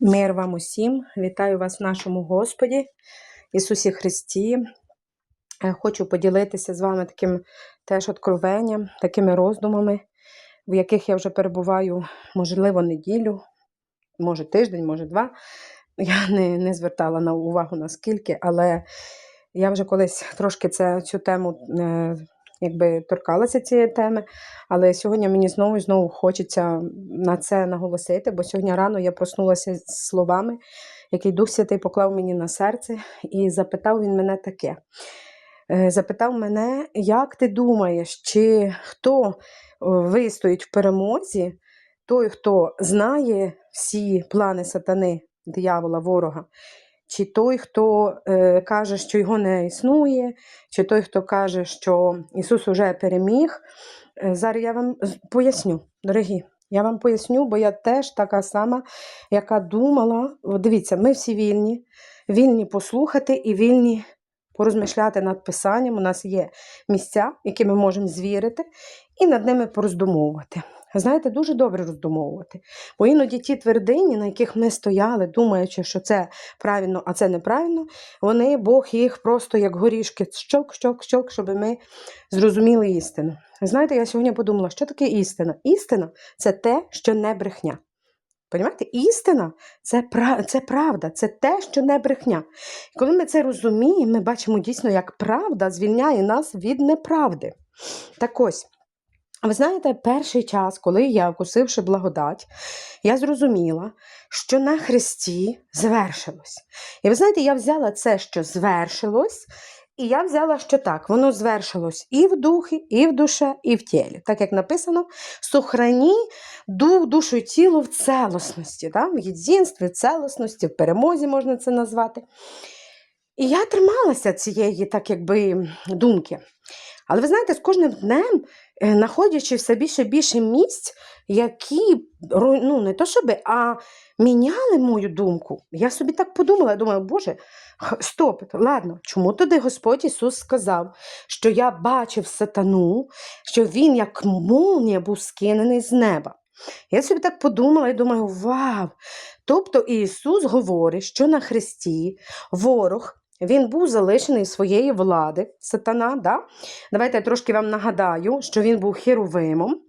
Мир вам усім, вітаю вас в нашому Господі Ісусі Христі. Е, Хочу поділитися з вами таким теж откровенням, такими роздумами, в яких я вже перебуваю, можливо, неділю, може тиждень, може два. Я не, не звертала на увагу наскільки, але я вже колись трошки це, цю тему е, якби торкалася цієї теми. Але сьогодні мені знову і знову хочеться на це наголосити, бо сьогодні рано я проснулася з словами, які Дух Святий поклав мені на серце, і запитав він мене таке. Е, Запитав мене, як ти думаєш, чи хто е, вистоїть в перемозі, той, хто знає всі плани сатани, диявола, ворога, чи той, хто е, каже, що його не існує, чи той, хто каже, що Ісус уже переміг. Е, Зараз я вам поясню, дорогі. Я вам поясню, бо я теж така сама, яка думала. Дивіться, ми всі вільні, вільні послухати і вільні порозмишляти над писанням. У нас є місця, які ми можемо звірити, і над ними пороздумовувати. Знаєте, дуже добре роздумовувати. Бо іноді ті твердині, на яких ми стояли, думаючи, що це правильно, а це неправильно, вони, Бог їх просто як горішки щок, щок, щок, щоб ми зрозуміли істину. Знаєте, я сьогодні подумала, що таке істина? Істина це те, що не брехня. Понімаєте? Істина це, пра- це правда, це те, що не брехня. І коли ми це розуміємо, ми бачимо дійсно, як правда звільняє нас від неправди. Так ось, ви знаєте, перший час, коли я, вкусивши благодать, я зрозуміла, що на Христі звершилось. І ви знаєте, я взяла це, що звершилось, і я взяла, що так, воно звершилось і в духі, і в душе, і в тілі. Так як написано, сохрані дух, душу і тіло в целосності, да? в єдинстві, в целосності, в перемозі можна це назвати. І я трималася цієї, так якби, думки. Але ви знаєте, з кожним днем, знаходячи все більше і більше місць, які ну, не то щоби, а міняли мою думку. Я собі так подумала, я думаю, Боже, стоп, ладно, чому тоді Господь Ісус сказав, що я бачив сатану, що він як молнія був скинений з неба. Я собі так подумала і думаю, вау! Тобто Ісус говорить, що на Христі ворог. Він був залишений своєї влади, сатана. Да? Давайте я трошки вам нагадаю, що він був херовимом,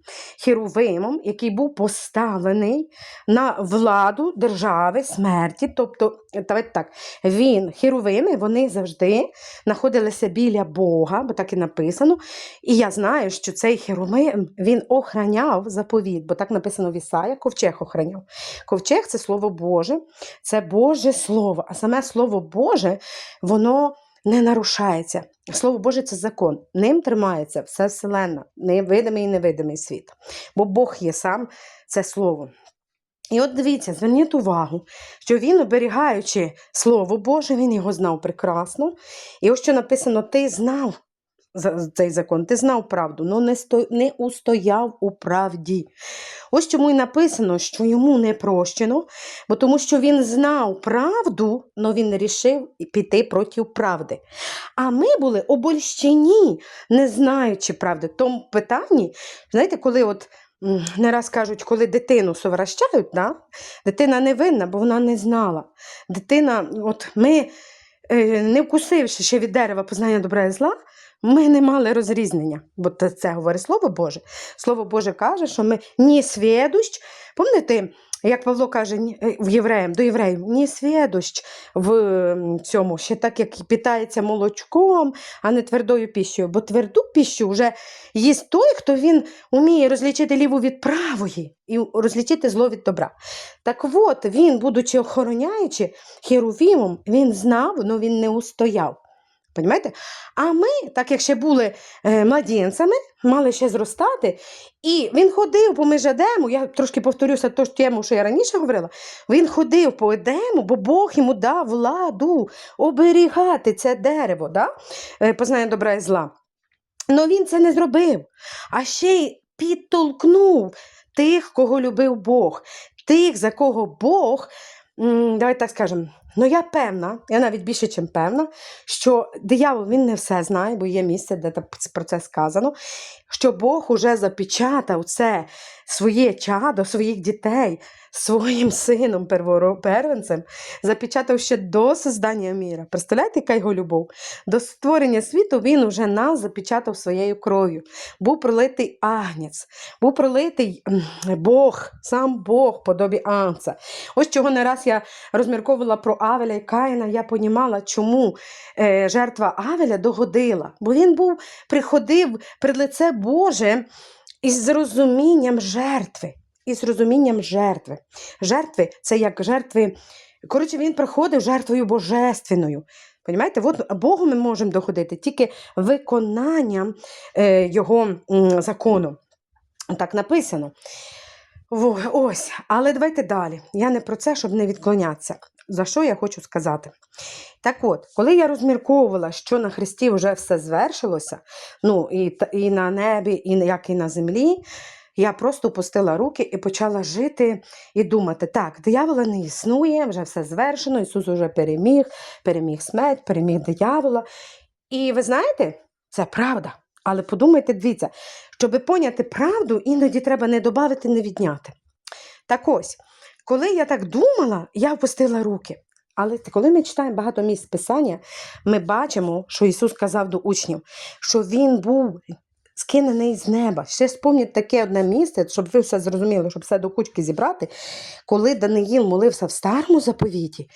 херовимом, який був поставлений на владу держави смерті. Тобто, давайте так, він, херовими, вони завжди знаходилися біля Бога, бо так і написано. І я знаю, що цей херовим він охраняв заповіт, бо так написано в Ісая, ковчег охраняв. Ковчег це слово Боже, це Боже Слово. А саме Слово Боже, воно не нарушається. Слово Боже це закон. Ним тримається вся вселенна, невидимий і невидимий світ. Бо Бог є сам це слово. І от дивіться, зверніть увагу, що він, оберігаючи Слово Боже, він його знав прекрасно. І ось що написано: ти знав цей закон, ти знав правду, але не, сто... не устояв у правді. Ось чому і написано, що йому не прощено, бо тому що він знав правду, але він рішив піти проти правди. А ми були обольщені, не знаючи правди. В тому питанні, знаєте, коли от. Не раз кажуть, коли дитину совращають, да? дитина не винна, бо вона не знала. Дитина, от ми, е, не вкусивши ще від дерева познання добра і зла, ми не мали розрізнення, бо це, говорить Слово Боже. Слово Боже каже, що ми ні свідущ, пам'ятаєте, як Павло каже е, в євреям, до євреїв, ні свідущ в цьому, ще так, як питається молочком, а не твердою піщею. Бо тверду піщу вже їсть той, хто він уміє розлічити ліву від правої і розлічити зло від добра. Так от, він, будучи охороняючи херувімом, він знав, але він не устояв. Понімаєте? А ми, так як ще були е, младенцями, мали ще зростати, і він ходив по Межадему, я трошки повторюся ту тему, що я раніше говорила. Він ходив по Едему, бо Бог йому дав владу оберігати це дерево, да? е, познання добра і зла. Але він це не зробив, а ще й підтолкнув тих, кого любив Бог, тих, за кого Бог, давайте так скажемо, Ну, я певна, я навіть більше, ніж певна, що диявол він не все знає, бо є місце, де про це сказано, що Бог уже запечатав це своє чадо, своїх дітей, своїм сином первенцем, запечатав ще до создання міра. Представляєте, яка його любов? До створення світу він уже нас запечатав своєю кров'ю. Був пролитий агнець, був пролитий Бог, сам Бог, подобі Анца. Ось чого не раз я розмірковувала про Авеля і Каїна, я понімала, чому е, жертва Авеля догодила. Бо він був, приходив пред лице Боже із розумінням жертви. Із розумінням жертви. Жертви це як жертви. Коротше, він приходив жертвою божественною. Понімаєте, от Богу ми можемо доходити тільки виконанням е, його закону. Так написано. Во, ось, але давайте далі. Я не про це, щоб не відклонятися. За що я хочу сказати? Так от, коли я розмірковувала, що на Христі вже все звершилося, ну і, і на небі, і як і на землі, я просто опустила руки і почала жити і думати: так, диявола не існує, вже все звершено, Ісус вже переміг, переміг смерть, переміг диявола. І ви знаєте, це правда. Але подумайте, дивіться, щоб поняти правду, іноді треба не додати, не відняти. Так ось, коли я так думала, я опустила руки. Але коли ми читаємо багато місць Писання, ми бачимо, що Ісус казав до учнів, що Він був скинений з неба. Ще спомніть таке одне місце, щоб ви все зрозуміли, щоб все до кучки зібрати. Коли Даниїл молився в старому заповіті,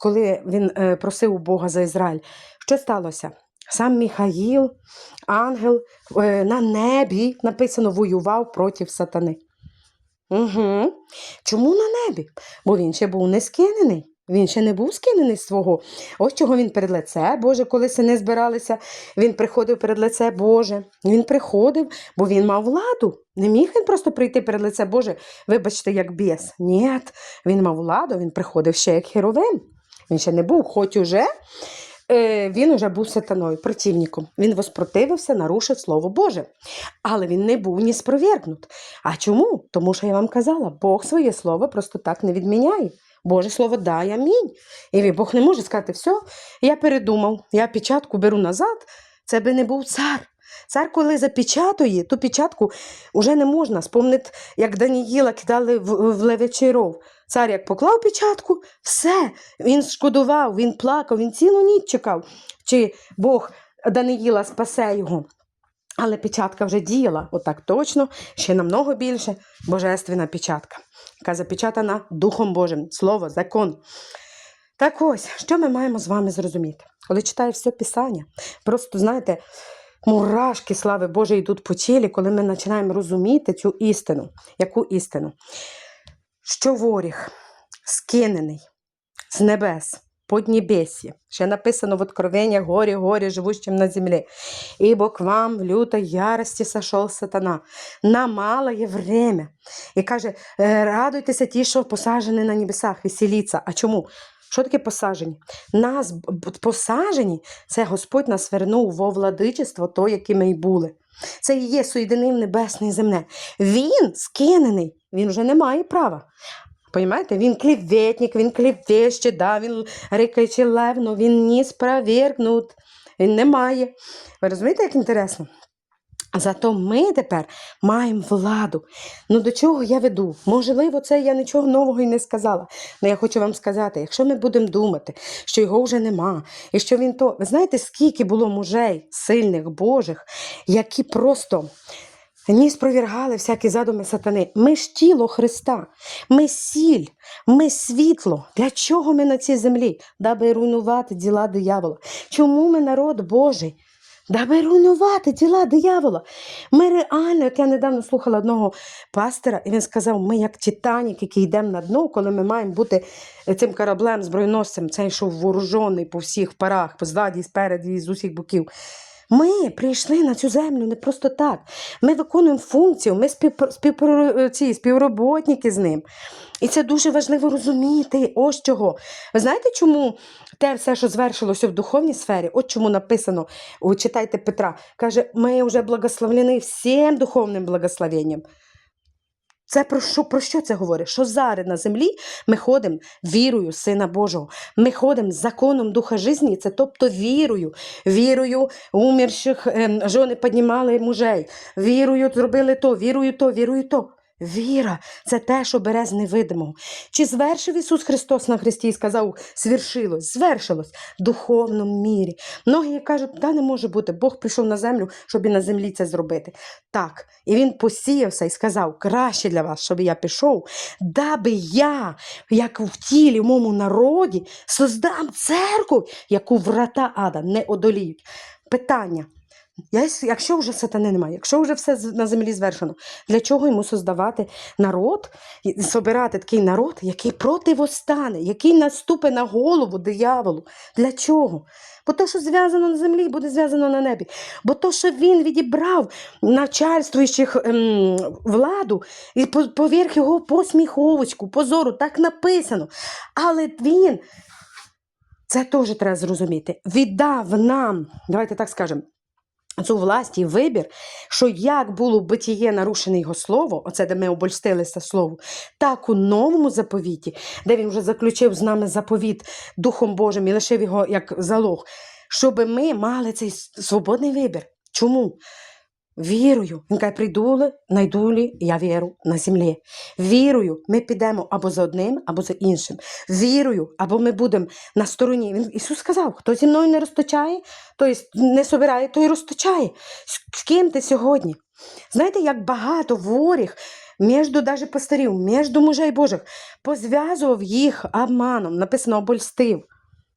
коли він е, просив у Бога за Ізраїль, що сталося? Сам Міхаїл, ангел е, на небі написано воював проти сатани. Угу. Чому на небі? Бо він ще був не скинений. Він ще не був скинений свого. Ось чого він перед лице Боже, коли сини збиралися, він приходив перед лице Боже. Він приходив, бо він мав владу. Не міг він просто прийти перед лице Боже, вибачте, як біс. Ні, він мав владу, він приходив ще як херовим. Він ще не був, хоч уже він уже був сатаною, противником. Він воспротивився, нарушив Слово Боже. Але він не був ні спровергнут. А чому? Тому що я вам казала, Бог своє слово просто так не відміняє. Боже слово дай, амінь. І Бог не може сказати, все, я передумав, я печатку беру назад, це би не був цар. Цар, коли запечатує, ту печатку вже не можна. Спомнити, як Даніїла кидали в, в левячий ров. Цар як поклав печатку, все, він шкодував, він плакав, він цілу ніч чекав, чи Бог Даниїла спасе його. Але печатка вже діяла, отак точно, ще намного більше божественна печатка, яка запечатана Духом Божим, Слово, закон. Так ось, що ми маємо з вами зрозуміти? Коли читаю все Писання, просто знаєте, мурашки слави Божої йдуть по тілі, коли ми починаємо розуміти цю істину. Яку істину? Що воріг скинений з небес, поднебесье. Ще написано в Откровеннях горі, горі, живущим на землі. Ибо к вам в лютой ярості сошел сатана на малое время. І каже, «Е, радуйтеся ті, що посаджені на небесах, веселіться. А чому? Що таке посаджені? Нас б- це Господь нас вернув во владичество, то, яке ми й були. Це і є соєдинив небесне і земне. Він скинений, він вже не має права. Понимаєте? Він клеветник, він клевещет, да, він рикаючи лев, но він не спровергнут. Він не має. Ви розумієте, як інтересно? Зато ми тепер маємо владу. Ну до чого я веду? Можливо, це я нічого нового і не сказала. Але я хочу вам сказати: якщо ми будемо думати, що його вже нема, і що він то. Ви знаєте, скільки було мужей сильних Божих, які просто. Ні, спровергали всякі задуми сатани. Ми ж тіло Христа, ми сіль, ми світло. Для чого ми на цій землі? Даби руйнувати діла диявола. Чому ми народ Божий? Даби руйнувати діла диявола. Ми реально, як я недавно слухала одного пастора, і він сказав: ми як Титанік, який йдемо на дно, коли ми маємо бути цим кораблем, збройносцем, цей, що вооружений по всіх парах, позаді, спереді, з усіх боків. Ми прийшли на цю землю не просто так. Ми виконуємо функцію, ми співпро... Співпро... ці, співроботники з ним. І це дуже важливо розуміти. Ось чого. Ви знаєте, чому те все, що звершилося в духовній сфері, от чому написано, читайте Петра, каже, ми вже благословлені всім духовним благословенням. Це про що, про що це говорить? Що зараз на землі ми ходимо вірою Сина Божого. Ми ходимо законом Духа житті, це тобто вірою. Вірою умерших ем, жони піднімали мужей. Вірою зробили то, вірою то, вірою то. Віра це те, що бере з невидимого. Чи звершив Ісус Христос на Христі і сказав, звершилось, звершилось в духовному мірі. Многі кажуть, да не може бути, Бог прийшов на землю, щоб і на землі це зробити. Так, і він посіявся і сказав: краще для вас, щоб я пішов, даби я, як в тілі в моєму народі, создам церкву, яку врата ада не одоліють. Питання. Якщо вже сатани немає, якщо вже все на землі звершено, для чого йому создавати народ, собирати такий народ, який противостане, який наступить на голову дияволу? Для чого? Бо то, що зв'язано на землі, буде зв'язано на небі. Бо то, що він відібрав начальствуючих ем, владу і поверх його посміховочку, позору, так написано. Але він, це теж треба зрозуміти, віддав нам, давайте так скажемо, цю власть і вибір, що як було в битіє нарушене його слово, оце де ми обольстилися слову, так у новому заповіті, де він вже заключив з нами заповіт Духом Божим і лишив його як залог, щоб ми мали цей свободний вибір. Чому? Вірою. Він каже, прийду ли, я віру на землі. Вірою, ми підемо або за одним, або за іншим. Вірою, або ми будемо на стороні. Він, Ісус сказав, хто зі мною не розточає, той не собирає, той розточає. З, з ким ти сьогодні? Знаєте, як багато воріг між даже пастирів, між мужей Божих, позв'язував їх обманом, написано обольстив.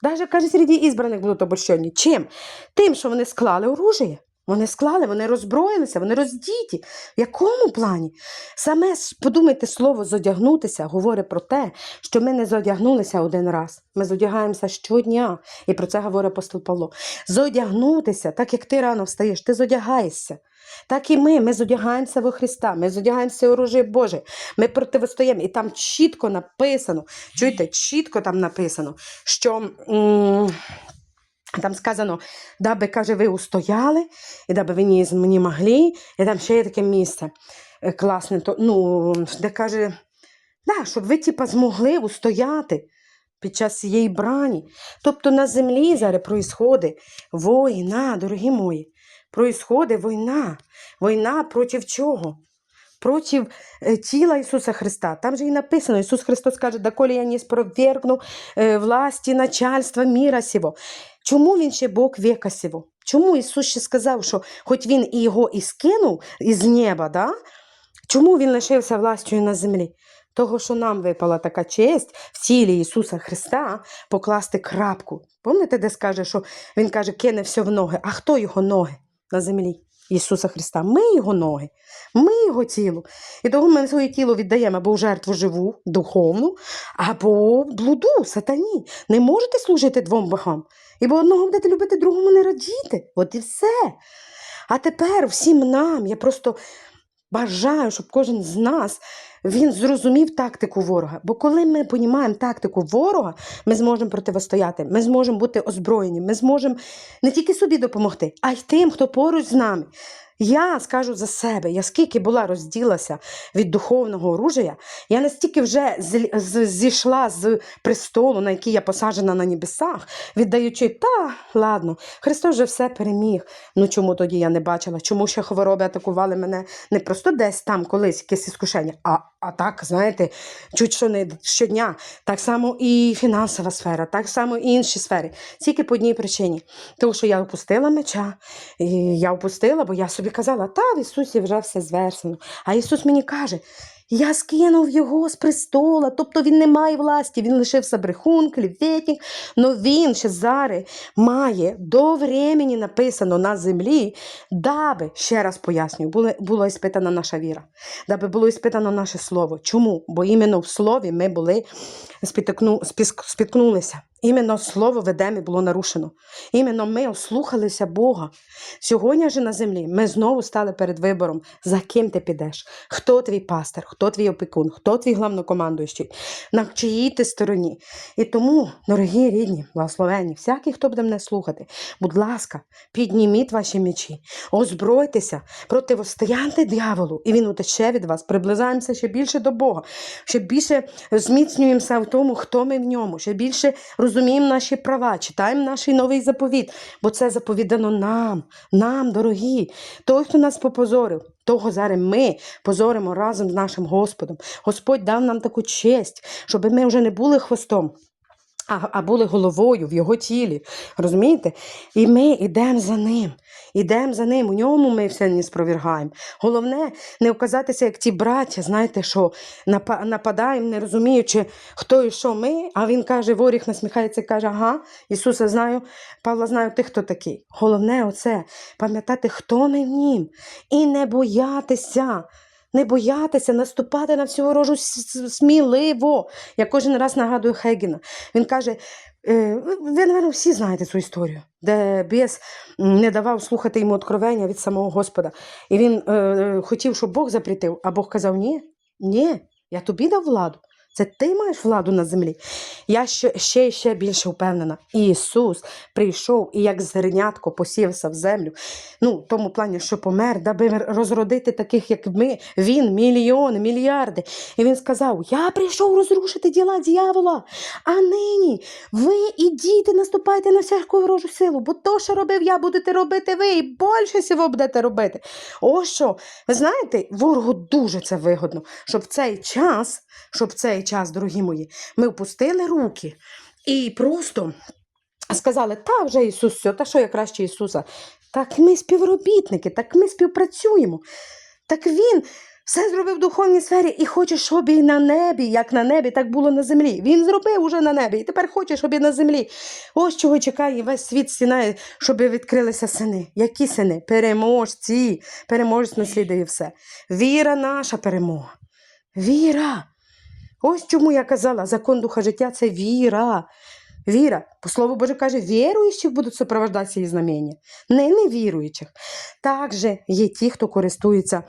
Даже, каже, серед ізбраних будуть обольщені. Чим? Тим, що вони склали оружие. Вони склали, вони роззброїлися, вони роздіті. В якому плані? Саме подумайте, слово зодягнутися говорить про те, що ми не зодягнулися один раз. Ми зодягаємося щодня. І про це говорить апостол Павло. Зодягнутися, так як ти рано встаєш, ти зодягаєшся. Так і ми, ми зодягаємося во Христа, ми зодягаємося оружие Боже, ми противостоїмо. І там чітко написано, чуєте, чітко там написано, що. м, там сказано, даби, каже, ви устояли, і даби ви мені могли, і там ще є таке місце е, класне, то, ну, де каже, да, щоб ви типа, змогли устояти під час цієї брані. Тобто на землі зараз проїсходить війна, дорогі мої, проїсходить війна. Війна проти чого? Проти е, тіла Ісуса Христа. Там же і написано, Ісус Христос каже, доколі я не спровергну е, власті начальства міра сього. Чому він ще Бог века сього? Чому Ісус ще сказав, що хоч він і його і скинув із неба, да? чому він лишився властю на землі? Того, що нам випала така честь в тілі Ісуса Христа покласти крапку. Пам'ятаєте, де скаже, що Він каже, кине все в ноги. А хто його ноги на землі? Ісуса Христа. Ми його ноги, ми його тіло. І того ми своє тіло віддаємо або в жертву живу, духовну, або блуду, сатані. Не можете служити двом богам. Ібо одного будете любити, другому не радіти. От і все. А тепер всім нам, я просто бажаю, щоб кожен з нас він зрозумів тактику ворога. Бо коли ми понімаємо тактику ворога, ми зможемо протистояти, ми зможемо бути озброєні, ми зможемо не тільки собі допомогти, а й тим, хто поруч з нами. Я скажу за себе, я скільки була розділася від духовного оружия, я настільки вже зійшла з престолу, на який я посаджена на небесах, віддаючи, та ладно, Христос вже все переміг. Ну чому тоді я не бачила? Чому ще хвороби атакували мене не просто десь там колись якесь іскушення, а, а так, знаєте, чуть що не щодня. Так само і фінансова сфера, так само і інші сфери. Тільки по одній причині. Тому що я опустила меча, і я опустила, бо я собі казала, та в Ісусі вже все звершено. А Ісус мені каже. Я скинув його з престола, тобто він не має власті, він лишився брехун, клеветник, але він ще зараз має до времени написано на землі, даби, ще раз пояснюю, було, було іспитана наша віра, даби було іспитано наше слово. Чому? Бо іменно в слові ми були спітокну, спіс- спіткнулися. Іменно слово ведеме було нарушено. Іменно ми ослухалися Бога. Сьогодні же на землі ми знову стали перед вибором, за ким ти підеш, хто твій пастир, хто твій опікун, хто твій главнокомандуючий, на чиїй ти стороні. І тому, дорогі рідні, благословені, всякий, хто буде мене слухати, будь ласка, підніміть ваші мечі, озбройтеся, противостояньте дьяволу, і він утече від вас. Приближаємося ще більше до Бога, ще більше зміцнюємося в тому, хто ми в ньому, ще більше розуміємо наші права, читаємо наш новий заповіт, бо це заповідано нам, нам, дорогі. Той, хто нас попозорив, того зараз ми позоримо разом з нашим Господом. Господь дав нам таку честь, щоб ми вже не були хвостом. А, а були головою в його тілі. Розумієте? І ми йдемо за ним. Йдемо за ним. У ньому ми все не спровергаємо. Головне не вказатися, як ті браття, знаєте, що нападаємо, не розуміючи, хто і що ми. А він каже, воріг насміхається і каже, ага, Ісуса знаю, Павла знаю, ти хто такий. Головне оце пам'ятати, хто ми в нім. І не боятися. Не боятися наступати на всю ворожу сміливо. Я кожен раз нагадую Хегіна. Він каже: е, ви, напевно, всі знаєте цю історію, де біс не давав слухати йому откровення від самого Господа. І він е, е, хотів, щоб Бог запретив, а Бог казав: Ні, ні, я тобі дав владу. Це ти маєш владу на землі. Я ще, ще ще більше впевнена. Ісус прийшов і як зернятко посівся в землю. Ну, в тому плані, що помер, даби розродити таких, як ми, він, мільйони, мільярди. І він сказав: Я прийшов розрушити діла дьявола. А нині ви ідіть наступайте на всяку ворожу силу, бо то, що робив я, будете робити ви, і більше всього будете робити. Ось що, ви знаєте, ворогу дуже це вигодно, щоб цей час, щоб в цей час, дорогі мої, ми впустили руки і просто сказали, та вже Ісус, все, та що я краще Ісуса. Так ми співробітники, так ми співпрацюємо. Так Він все зробив в духовній сфері і хоче, щоб і на небі, як на небі, так було на землі. Він зробив уже на небі, і тепер хоче, щоб і на землі. Ось чого чекає весь світ стінає, щоб відкрилися сини. Які сини? Переможці, переможець наслідує все. Віра наша перемога. Віра. Ось чому я казала, закон духа життя це віра. Віра. По слову Боже каже, віруючих будуть супровождатися і знамення, не невіруючих. Також є ті, хто користується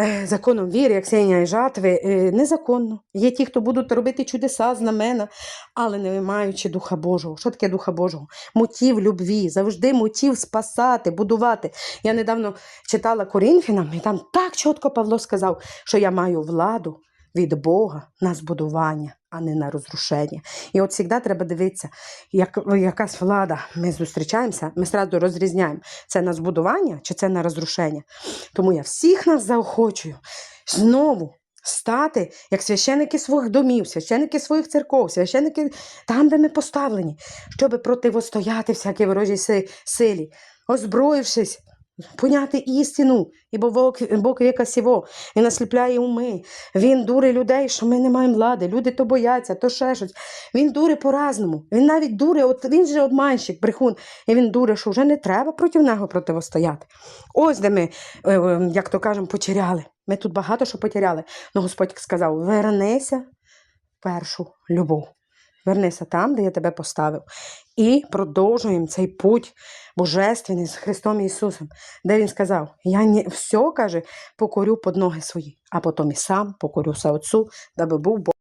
е, законом віри, як сіння і жатви, е, незаконно. Є ті, хто будуть робити чудеса, знамена, але не маючи Духа Божого. Що таке Духа Божого? Мотив любві, завжди мотив спасати, будувати. Я недавно читала Корінфянам, і там так чітко Павло сказав, що я маю владу від Бога на збудування, а не на розрушення. І от завжди треба дивитися, як якась влада, ми зустрічаємося, ми одразу розрізняємо, це на збудування чи це на розрушення. Тому я всіх нас заохочую знову. Стати як священики своїх домів, священики своїх церков, священики там, де ми поставлені, щоб противостояти всякій ворожій силі, озброївшись, поняти істину, ібо Бог, віка сіво, він насліпляє уми. Він дури людей, що ми не маємо влади. Люди то бояться, то щось. Він дури по-разному. Він навіть дури, от він же обманщик, брехун, і він дуре, що вже не треба проти нього противостояти. Ось де ми, е, е, як то кажемо, потеряли. Ми тут багато що потеряли. Ну Господь сказав: вернися в першу любов. Вернися там, де я тебе поставив. І продовжуємо цей путь божественний з Христом Ісусом, де Він сказав: Я не все каже, покорю под ноги свої, а потім і сам покорюся Отцу, даби був Бог.